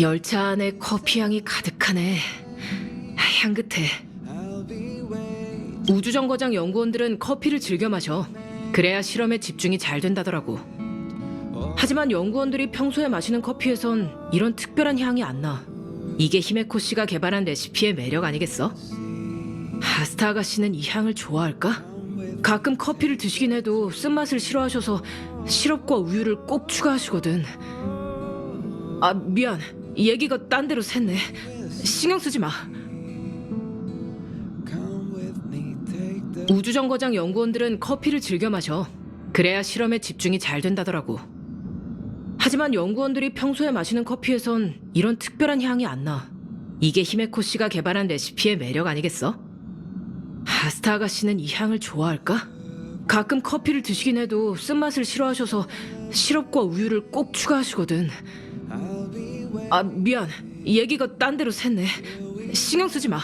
열차 안에 커피 향이 가득하네. 향긋해. 우주정거장 연구원들은 커피를 즐겨 마셔. 그래야 실험에 집중이 잘 된다더라고. 하지만 연구원들이 평소에 마시는 커피에선 이런 특별한 향이 안 나. 이게 히메코 씨가 개발한 레시피의 매력 아니겠어? 하스타 아가씨는 이 향을 좋아할까? 가끔 커피를 드시긴 해도 쓴맛을 싫어하셔서 시럽과 우유를 꼭 추가하시거든. 아, 미안. 얘기가 딴 데로 샜네. 신경 쓰지 마. 우주정거장 연구원들은 커피를 즐겨 마셔. 그래야 실험에 집중이 잘 된다더라고. 하지만 연구원들이 평소에 마시는 커피에선 이런 특별한 향이 안 나. 이게 히메코 씨가 개발한 레시피의 매력 아니겠어? 하스타 아가씨는 이 향을 좋아할까? 가끔 커피를 드시긴 해도 쓴맛을 싫어하셔서 시럽과 우유를 꼭 추가하시거든. 아, 미안. 얘기가 딴 데로 샜네. 신경 쓰지 마.